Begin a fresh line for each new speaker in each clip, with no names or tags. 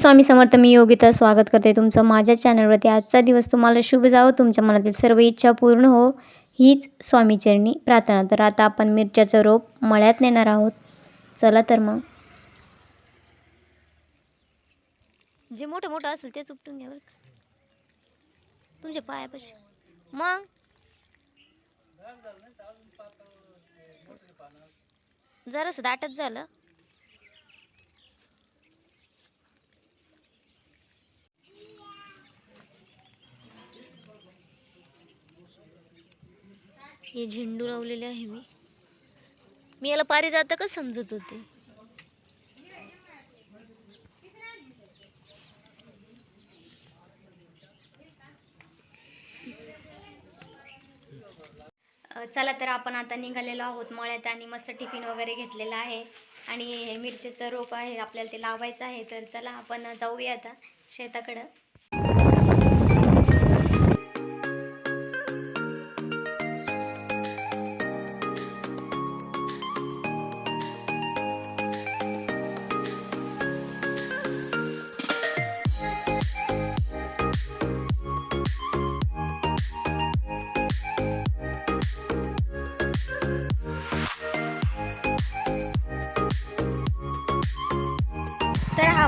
स्वामी समर्थ मी योगिता स्वागत करते तुमचं माझ्या चॅनलवरती आजचा दिवस तुम्हाला शुभ जावं. तुमच्या मनातील सर्व इच्छा पूर्ण हो. हीच स्वामीचरणी प्रार्थना. तर आता आपण मिरच्याचं रोप मळ्यात नेणार आहोत. चला तर मग. जे मोठं मोठं असेल तेच उपटून घ्या बरं तुमच्या पायापाशी. मग. जरासं दाटच झालं. हे झेंडू लावलेले आहे मी. मी याला पारी का समजत होते? चला तर आपण आता निघालेलो आहोत. मळ्यात आणि मस्त टिफिन वगैरे घेतलेला आहे. आणि हे मिरचीचं रोप आहे आपल्याला ते लावायचं आहे. तर चला आपण जाऊया आता शेताकडं.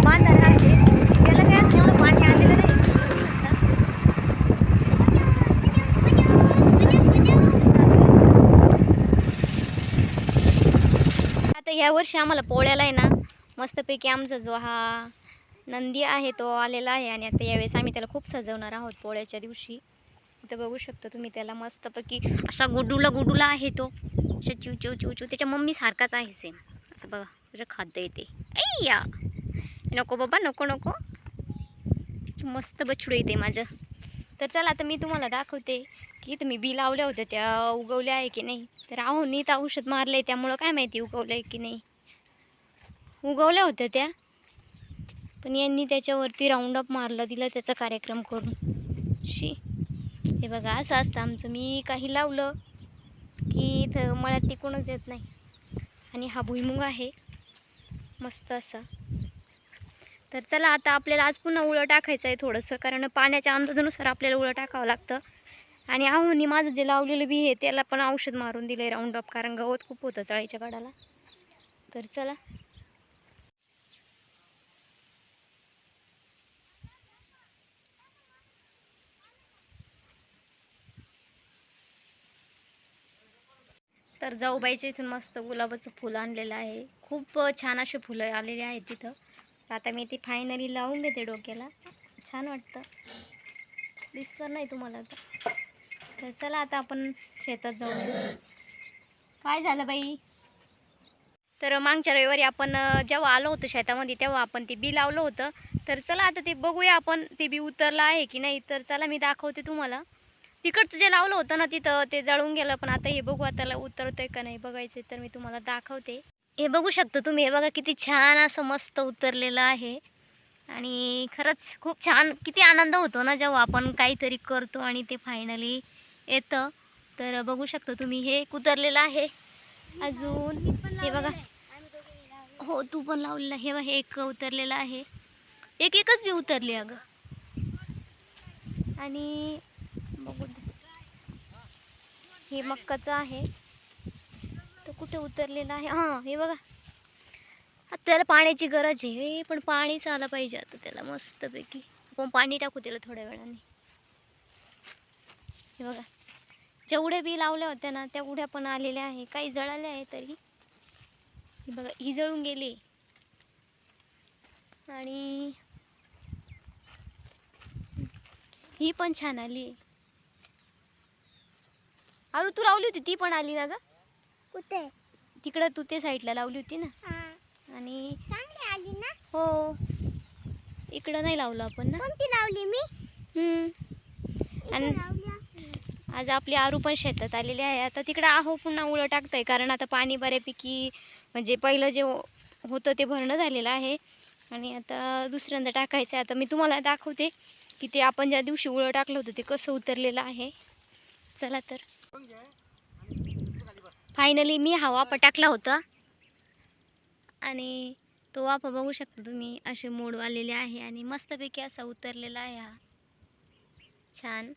तर त्याला काय? एवढं पाणी आलेलं नाही. आता या वर्षी आम्हाला पोळ्याला आहे ना मस्तपैकी आमचा जो हा नंदी आहे तो आलेला आहे आणि आता यावेळेस आम्ही त्याला खूप सजवणार आहोत पोळ्याच्या दिवशी. इथं बघू शकता तुम्ही त्याला मस्तपैकी असा गुडूला गुडूला आहे तो. अशा चिव चिव चिव चिव त्याच्या मम्मी सारखाच आहे सेम असं बघा तुझं खाद्य येते ऐ या नको बाबा नको नको. मस्त बछडू येते माझं. तर चला आता मी तुम्हाला दाखवते की तुम्ही बी लावल्या होत्या त्या उगवल्या आहे की नाही. तर आहो नीत औषध मारलं आहे त्यामुळं काय माहिती उगवलं आहे की नाही. उगवल्या होत्या त्या. पण यांनी त्याच्यावरती राऊंड अप मारलं दिलं त्याचा कार्यक्रम करून. शी. हे बघा असं असतं आमचं. मी काही लावलं की इथं मला टिकूनच देत नाही. आणि हा भुईमुग आहे. मस्त असा. तर चला आता आपल्याला आज पुन्हा उळं टाकायचं आहे थोडंसं कारण पाण्याच्या अंदाजानुसार आपल्याला उळं टाकावं लागतं. आणि आहोनी माझं जे लावलेलं बी आहे त्याला पण औषध मारून दिलं आहे राऊंड अप कारण गवत खूप होतं चाळीच्या काढाला तर चला. तर जाऊबाईच्या इथून मस्त गुलाबाचं फुलं आणलेलं आहे. खूप छान असे फुलं आलेले आहेत तिथं. तर आता मी ती फायनली लावून घेते डोक्याला. छान वाटतं. दिसतं नाही तुम्हाला तर. चला आता आपण शेतात जाऊ काय झालं बाई? तर मागच्या रविवारी आपण जेव्हा आलो होतो शेतामध्ये तेव्हा आपण ते बी लावलं होतं. तर चला आता ते बघूया आपण ते बी उतरलं आहे की नाही. तर चला मी दाखवते तुम्हाला. तिकडचं जे लावलं होतं ना तिथं ते जळून गेलं पण आता हे बघू आता उतरतंय का नाही बघायचं तर मी तुम्हाला दाखवते. हे बघू शकता तुम्ही. हे बघा किती छान असं मस्त उतरलेलं आहे. आणि खरंच खूप छान किती आनंद होतो ना जेव्हा आपण काहीतरी करतो आणि ते फायनली येतं. तर बघू शकता तुम्ही हे एक उतरलेलं आहे. अजून हे बघा. हो तू पण लावलेलं हे बघा एक उतरलेलं आहे. एक एकच बी उतरली अगं. आणि बघू. हे मक्काचं आहे. कुठे उतरलेला आहे. हां हे बघा. आता त्याला पाण्याची गरज आहे. हे पण पाणीच आलं पाहिजे आता त्याला मस्तपैकी. आपण पाणी टाकू त्याला थोड्या वेळाने. हे बघा. जेवढे बी लावल्या होत्या ना तेवढ्या पण आलेल्या आहे. काही जळाल्या आहे तरी. बघा ही जळून गेली. आणि ही पण छान आली. अरे तू लावली होती ती पण आली ना ग?
कुठे?
तिकडं तू ते साईडला लावली होती ना? आणि
चांगली आली ना?
हो. इकडं नाही लावलं आपण ना?
कोणती लावली मी?
हम्म. आणि-. आज आपली आरू पण शेतात आलेली आहे. आता तिकडं आहो पुन्हा उळं टाकतंय. कारण आता पाणी बऱ्यापैकी म्हणजे पहिलं जे होतं ते भरणं झालेलं आहे. आणि आता दुसऱ्यांदा टाकायचं आहे. आता मी तुम्हाला दाखवते की ते आपण ज्या दिवशी उळं टाकलं होतं ते कसं उतरलेलं आहे. चला तर. फायनली मी हा वाफा टाकला होता. आणि तो वाफा बघू शकता तुम्ही असे मोड आलेले आहे आणि मस्तपैकी असा उतरलेला आहे हा. छान.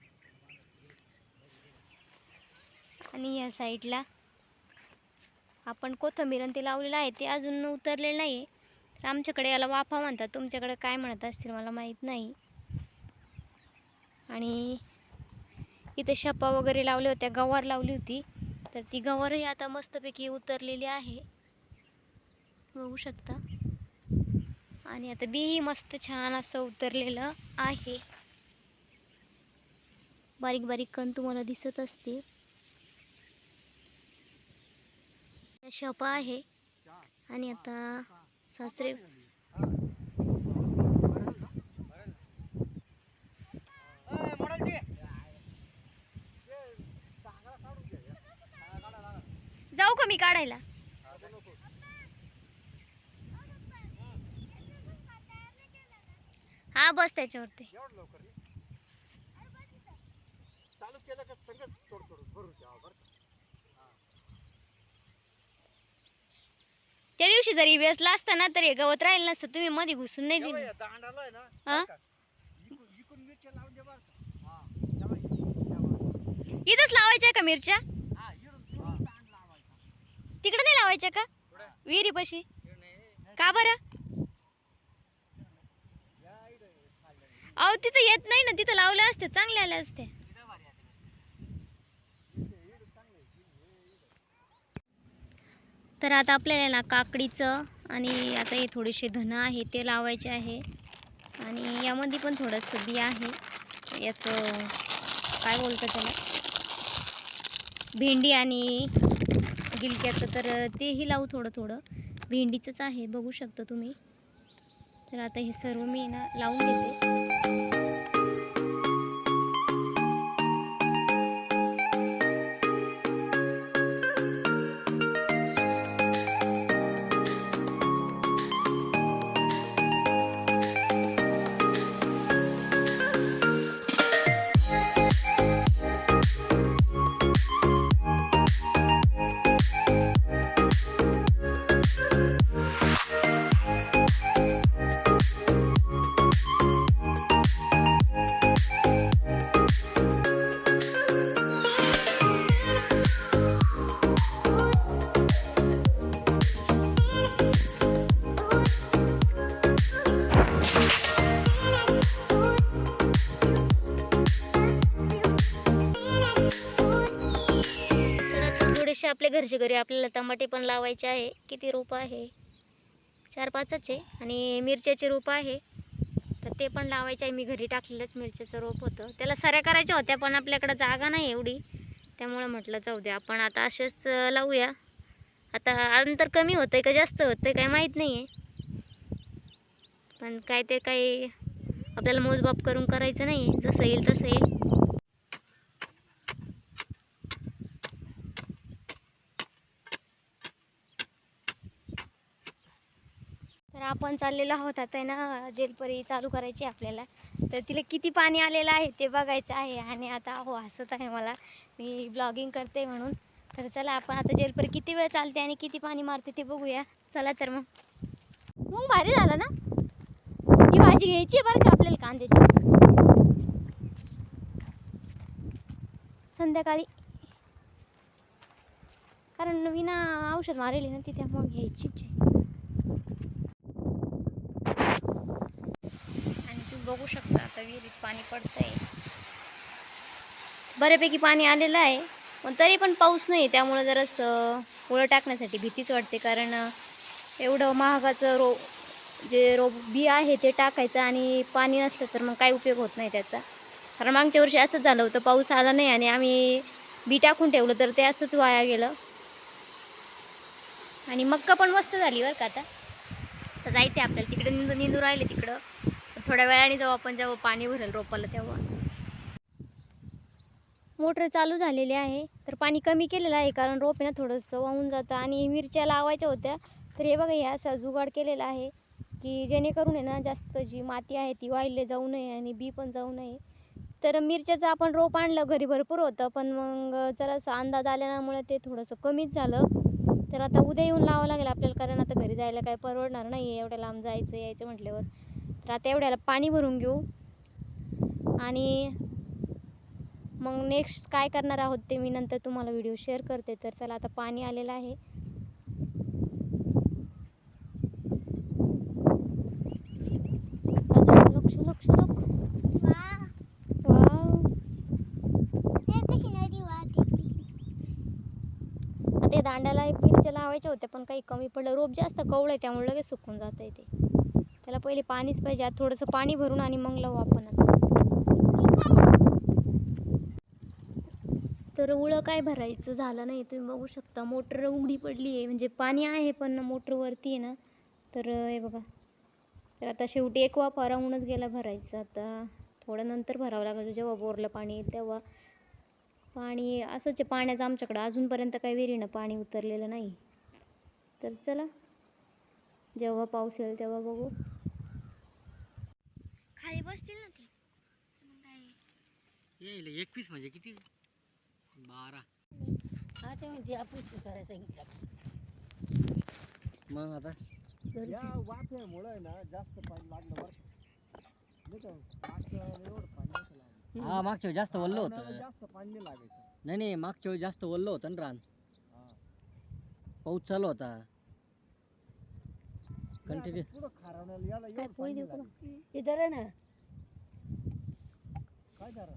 आणि या साईडला आपण कोथंबीर ते लावलेलं आहे ते अजून उतरलेलं नाही आहे तर आमच्याकडे याला वाफा म्हणतात. तुमच्याकडे काय म्हणत असतील मला माहीत नाही. आणि इथं शपा वगैरे लावल्या होत्या गवार लावली होती. तर ती गवरही आता मस्तपैकी उतरलेली आहे. बघू शकता. आणि आता बीही मस्त छान असं उतरलेलं आहे. बारीक बारीक कण तुम्हाला दिसत असतील. शपा आहे. आणि आता सासरे जाऊ का मी काढायला हा बस त्याच्यावरती
एवढं लवकर रे? चालू केलं का सगळं थोडं थोडं भरून ठेवा बरं का?
त्या दिवशी जरी वेसला असता ना तर गवत राहिलं नसतं तुम्ही मध्ये घुसून नाही दिलं
या दांडाला आहे ना
हा?
बरं का? इकडून इकडून मिरच्या लावून दे बरं का? हा, तेव्हा ये, तेव्हा.
इथंच लावायच्या का मिरच्या
हा, इकडून तिकडून दांड लावायचा.
तिकडे नाही लावायच्या का?
विहिरी
विहिरीपाशी का बरं? अहो तिथं येत नाही ना तिथं लावल्या असते चांगल्या आल्या
असते.
तर आता आपल्याला ना काकडीचं आणि आता हे थोडेसे धन आहे ते लावायचे आहे. आणि यामध्ये पण थोडंसं बी आहे. याचं काय बोलतं त्याला? भेंडी आणि गिलक्याचं तर तेही लावू थोडं थोडं भेंडीचंच आहे बघू शकता तुम्ही. तर आता हे सर्व मी ना लावून घेते. घरच्या घरी आपल्याला टमाटे पण लावायचे आहे. किती रोपं आहे? चार पाचच आहे. आणि मिरच्याचे रोपं आहे. तर ते पण लावायचे आहे. मी घरी टाकलेलंच मिरच्याचं रोप होतं. त्याला सऱ्या करायच्या होत्या पण आपल्याकडं जागा नाही एवढी. त्यामुळं म्हटलं जाऊ द्या आपण आता असेच लावूया. आता अंतर कमी होतं आहे का जास्त होतं आहे काय माहीत नाही आहे पण काय ते काही आपल्याला मोजमाप करून करायचं नाही आहे जसं येईल तसं येईल. आपण चाललेलो आहोत आता आहे ना जेलपरी चालू करायची आहे आपल्याला. तर तिला किती पाणी आलेलं आहे ते बघायचं आहे आणि आता हो हसत आहे मला. मी ब्लॉगिंग करते म्हणून. तर चला आपण आता जेलपरी किती वेळ चालते आणि किती पाणी मारते ते बघूया. चला तर मग. मग भारी झालं ना? ही भाजी घ्यायची आहे बरं का आपल्याला कांद्याची? संध्याकाळी. कारण विना औषध मारेली ना ती त्यामुळे घ्यायचीच आहे आणि तुम्ही बघू शकता. आता विहिरीत पाणी पडतंय. बऱ्यापैकी पाणी आलेलं आहे पण तरी पण पाऊस नाही त्यामुळं जरासं उळं टाकण्यासाठी भीतीच वाटते. कारण एवढं महागाचं रो जे रोप बी आहे ते टाकायचं आणि पाणी नसलं तर मग काय उपयोग होत नाही त्याचा. कारण मागच्या वर्षी असंच झालं होतं. पाऊस आला नाही आणि आम्ही बी टाकून ठेवलं तर ते असंच वाया गेलं. आणि मक्का पण मस्त झाली बरं का आता. तर जायचं आहे आपल्याला. तिकडे निंदू निंदू राहिले तिकडं. थोड्या वेळाने जाऊ आपण जेव्हा पाणी भरेल रोपाला तेव्हा. मोटर चालू झालेली आहे तर पाणी कमी केलेलं आहे कारण रोप आहे ना थोडंसं वाहून जातं. आणि मिरच्या लावायच्या होत्या तर हे बघा हे असं जुगाड केलेला आहे की जेणेकरून आहे ना जास्त जी माती आहे ती वाहिले जाऊ नये आणि बी पण जाऊ नये. तर मिरच्याचं आपण रोप आणलं घरी भरपूर होतं पण मग जरासं अंदाज आल्यामुळे ते थोडंसं कमीच झालं. तर आता उद्या येऊन लावावं लागेल आपल्याला कारण आता घरी जायला काय परवडणार नाही एवढ्या लांब जायचं यायचं म्हटल्यावर. तर आता एवढ्याला पाणी भरून घेऊ. आणि मग नेक्स्ट काय करणार आहोत ते मी नंतर तुम्हाला व्हिडिओ शेअर करते. तर चला आता पाणी आलेलं आहे. दांड्याला मिरच्या लावायच्या होत्या पण काही कमी पडलं. रोप जास्त कवळं आहे त्यामुळे लगेच सुकून जात आहे ते. त्याला पहिले पाणीच पाहिजे आता थोडंसं पाणी भरून आणि मग लावू आपण तर उळं काय भरायचं झालं नाही तुम्ही बघू शकता. मोटर उघडी पडली आहे म्हणजे पाणी आहे पण मोटरवरती आहे ना. तर हे बघा. तर आता शेवटी एक वाफा राहूनच गेला भरायचं. आता थोडं नंतर भरावं लागेल. जेव्हा बोरलं पाणी तेव्हा. पाणी असंच पाण्याचं आमच्याकडं अजूनपर्यंत काही विहिरीनं पाणी उतरलेलं नाही. तर चला. जेव्हा पाऊस येईल तेव्हा बघू.
खाली बसतील ना ती. मग काय?
येईल एकवीस म्हणजे किती? बारा.
हा ते म्हणजे आपण करायला सांगितलं
मग आता?
तर
या वाफ्यामुळं आहे ना जास्त पाणी लागलं बरं नाही का मागच्या एवढं पाणी.
हा मागच्या वेळी जास्त वल्ल होतं.
जास्त पाणी नाही लागायचं.
नाही नाही मागच्या वेळी जास्त वल्ल होतं ना रान.
हा.
पाऊस चालू होता. कंटिन्यू
आता पुढं खारावण्याला याला
काय
एवढं
पोळी
पाणी
देऊ का
लागायचं.
इथं आहे ना.
काय करा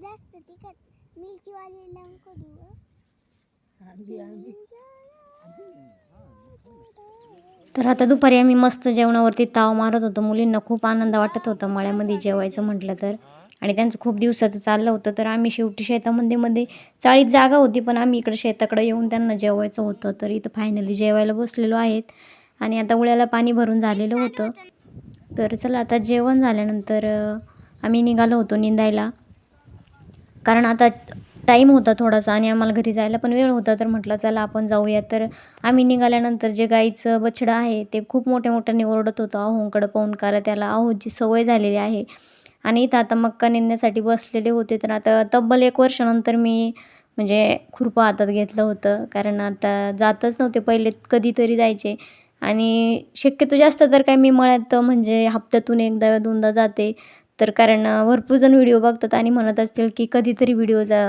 जास्त तिखट मिरची वाली लंको देऊ
आंबी आंबी.
तर आता दुपारी आम्ही मस्त जेवणावरती ताव मारत होतो. मुलींना खूप आनंद वाटत होता. मळ्यामध्ये जेवायचं म्हटलं तर. आणि त्यांचं खूप दिवसाचं चाललं होतं तर आम्ही शेवटी शेतामध्ये मध्ये चाळीत जागा होती पण आम्ही इकडे शेताकडे येऊन त्यांना जेवायचं होतं. तर इथं फायनली जेवायला बसलेलो आहेत आणि आता उळ्याला पाणी भरून झालेलं होतं. तर चला आता जेवण झाल्यानंतर आम्ही निघालो होतो निंदायला. कारण आता टाईम होता थोडासा आणि आम्हाला घरी जायला पण वेळ होता तर म्हटलं चला आपण जाऊया. तर आम्ही निघाल्यानंतर जे गाईचं बछडं आहे ते खूप मोठ्या मोठ्याने ओरडत होतं. अहोंकडं पाहून कारण त्याला अहोची सवय झालेली आहे आणि इथं आता मक्का निंदण्यासाठी बसलेले होते. तर आता तब्बल एक वर्षानंतर मी म्हणजे खुरपं हातात घेतलं होतं. कारण आता जातच नव्हते पहिले कधीतरी जायचे. आणि शक्यतो जास्त तर काय मी मळ्यात म्हणजे हप्त्यातून एकदा दोनदा जाते. तर कारण भरपूर जण व्हिडिओ बघतात आणि म्हणत असतील की कधीतरी व्हिडिओ जा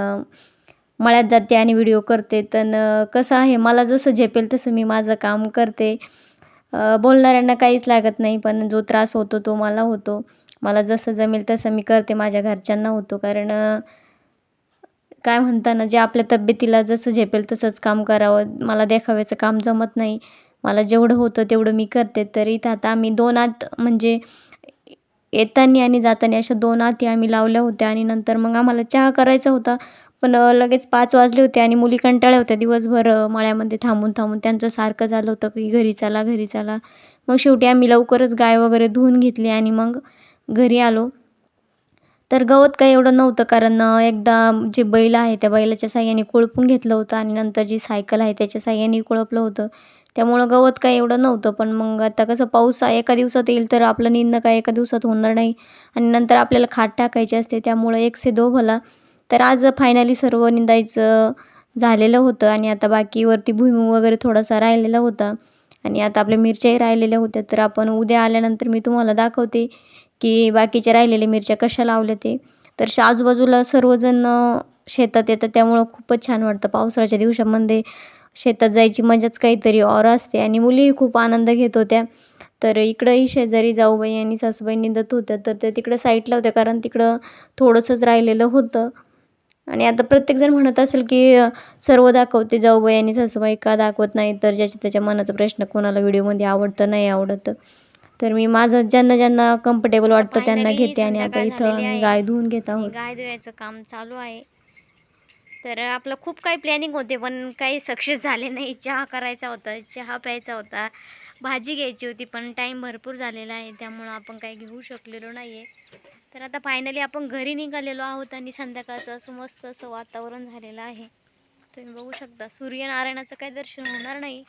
मळ्यात जाते आणि व्हिडिओ करते. तर कसं आहे मला जसं झेपेल तसं मी माझं काम करते. बोलणाऱ्यांना काहीच लागत नाही पण जो त्रास होतो तो मला होतो. मला जसं जमेल तसं मी करते माझ्या घरच्यांना होतो. कारण काय म्हणताना जे आपल्या तब्येतीला जसं झेपेल तसंच काम करावं. मला देखाव्याचं काम जमत नाही. मला जेवढं होतं तेवढं मी करते. तर इथं आता आम्ही दोन आत म्हणजे येताना आणि जाताना अशा दोन आती आम्ही लावल्या होत्या. आणि नंतर मग आम्हाला चहा करायचा होता. पण लगेच पाच वाजले होते आणि मुली कंटाळ्या होत्या दिवसभर मळ्यामध्ये थांबून थांबून. त्यांचं सारखं झालं होतं की घरी चला घरी चला. मग शेवटी आम्ही लवकरच गाय वगैरे धुवून घेतली आणि मग घरी आलो. तर गवत काही एवढं नव्हतं कारण एकदा जे बैल आहे त्या बैलाच्या साह्याने कोळपून घेतलं होतं आणि नंतर जी सायकल आहे त्याच्या साह्याने कोळपलं होतं. त्यामुळं गवत काही एवढं नव्हतं पण मग आता कसं पाऊस एका दिवसात येईल तर आपलं निंदणं काय एका दिवसात होणार नाही. आणि नंतर आपल्याला खात टाकायची असते त्यामुळं एक से दो भला. तर आज फायनली सर्व निंदायचं झालेलं होतं आणि आता बाकीवरती भुईमूग वगैरे थोडासा राहिलेला होता. आणि आता आपल्या मिरच्याही राहिलेल्या होत्या तर आपण उद्या आल्यानंतर मी तुम्हाला दाखवते. की बाकीच्या राहिलेल्या मिरच्या कशा लावल्या ते तर आजूबाजूला सर्वजण शेतात येतात. त्यामुळं खूपच छान वाटतं. पावसाळ्याच्या दिवसामध्ये शेतात जायची मजाच काहीतरी और असते आणि मुलीही खूप आनंद घेत होत्या. तर इकडंही शेजारी जाऊबाई आणि सासूबाई निंदत होत्या. तर ते तिकडं साईडला होत्या कारण तिकडं थोडंसंच राहिलेलं होतं. आणि आता प्रत्येकजण म्हणत असेल की सर्व दाखवते जाऊबाई आणि सासूबाई. का दाखवत नाही? तर ज्याच्या त्याच्या मनाचा प्रश्न कोणाला व्हिडिओमध्ये आवडतं नाही आवडतं? तर मी माझं ज्यांना ज्यांना कम्फर्टेबल वाटतं त्यांना घेते आणि आता इथं आम्ही. गाय धुवून घेत आहोत.
गाय धुवायचं काम चालू आहे. तर आपलं खूप काही प्लॅनिंग होते पण काही सक्सेस झाले नाही. चहा करायचा होता चहा प्यायचा होता भाजी घ्यायची होती पण टाईम भरपूर झालेला आहे. त्यामुळं आपण काही घेऊ शकलेलो नाही आहे तर आता फायनली आपण घरी निघालेलो आहोत आणि संध्याकाळचं असं मस्त असं वातावरण झालेलं आहे. तुम्ही बघू शकता सूर्यनारायणाचं काही दर्शन होणार नाही.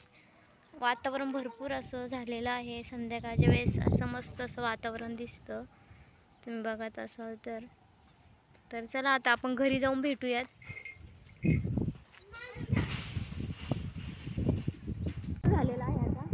वातावरण भरपूर असं झालेलं आहे. संध्याकाळच्या वेळेस असं मस्त असं वातावरण दिसतं. तुम्ही बघत असाल तर. तर चला आता आपण घरी जाऊन भेटूयात.
झालेलं आहे
आता.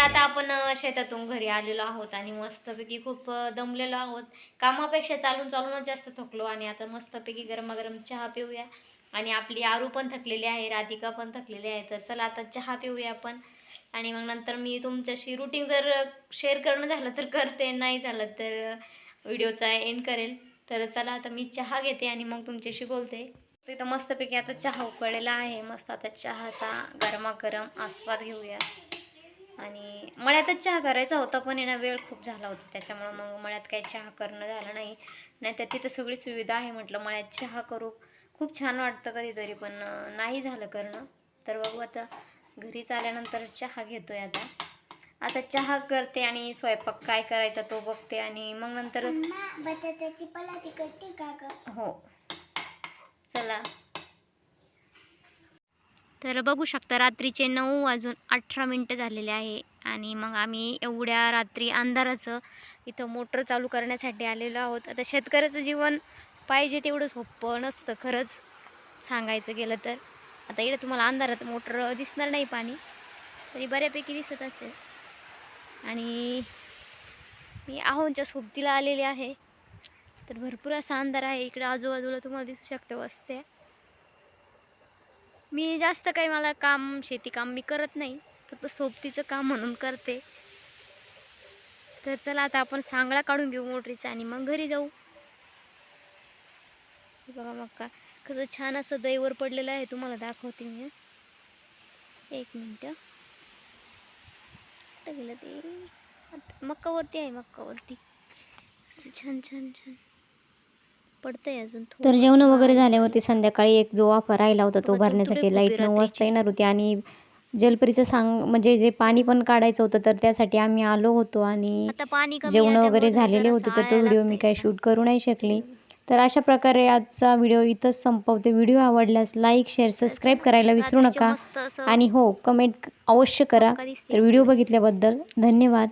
आता आपण शेतातून घरी आलेलो आहोत आणि मस्तपैकी खूप दमलेलो आहोत. कामापेक्षा चालून चालूनच जास्त थकलो आणि आता मस्तपैकी गरमागरम चहा पिऊया. आणि आपली आरू पण थकलेली आहे राधिका पण थकलेली आहे. तर चला आता चहा पिऊया आपण. आणि मग नंतर मी तुमच्याशी रुटीन जर शेअर करणं झालं तर करते. नाही झालं तर व्हिडिओचा एंड करेल. तर चला आता मी चहा घेते आणि मग तुमच्याशी बोलते. तिथं मस्तपैकी आता चहा उकळलेला आहे. मस्त आता चहाचा गरमागरम आस्वाद घेऊया. आणि मळ्यातच चहा करायचा होता पण ना वेळ खूप झाला होता. त्याच्यामुळं मग मळ्यात काही चहा करणं झालं नाही. नाही तर तिथं सगळी सुविधा आहे म्हटलं मळ्यात चहा करू. खूप छान वाटतं कधीतरी पण नाही झालं करणं. तर बघू आता घरीच आल्यानंतर चहा घेतोय आता. आता चहा करते आणि स्वयंपाक काय करायचा तो बघते आणि मग नंतर
बटाट्याची
हो. चला.
तर बघू शकता रात्रीचे नऊ वाजून अठरा मिनटं झालेले आहे आणि मग आम्ही एवढ्या रात्री अंधाराचं इथं मोटर चालू करण्यासाठी आलेलो आहोत. आता शेतकऱ्याचं जीवन पाहिजे तेवढं सोपं नसतं खरंच सांगायचं गेलं तर. आता इकडे तुम्हाला अंधारात मोटर दिसणार नाही पाणी तरी बऱ्यापैकी दिसत असेल. आणि मी आहोंच्या सोबतीला आलेले आहे. तर भरपूर असा अंधार आहे इकडे आजूबाजूला तुम्हाला दिसू शकतं वस्त्या. मी जास्त काही मला काम शेती काम मी करत नाही. फक्त सोबतीचं काम म्हणून करते. तर चला आता आपण सांगळा काढून घेऊ मोटरीचा आणि मग घरी जाऊ. बघा मक्का कसं छान असं दहीवर पडलेलं आहे तुम्हाला दाखवते मी एक मिनटं. कुठं गेलं ते? आता मक्कावरती आहे मक्कावरती. असं छान छान छान. पडतंय अजून
तर जेवण वगैरे
आहे.
झाले होते संध्याकाळी एक जो वाफा राहिला होता तो भरण्यासाठी
लाइट
नऊ वाजता. येणार होती आणि जलपरीचं सांग म्हणजे जे पाणी पण काढायचं होतं तर त्यासाठी आम्ही आलो होतो आणि जेवण वगैरे झालेले होते तर तो व्हिडिओ मी काही. शूट करू नाही शकले. तर अशा प्रकारे आजचा व्हिडिओ इथंच संपवते. व्हिडिओ आवडल्यास लाईक शेअर सबस्क्राईब करायला विसरू नका. आणि हो कमेंट अवश्य करा. तर व्हिडिओ बघितल्याबद्दल धन्यवाद.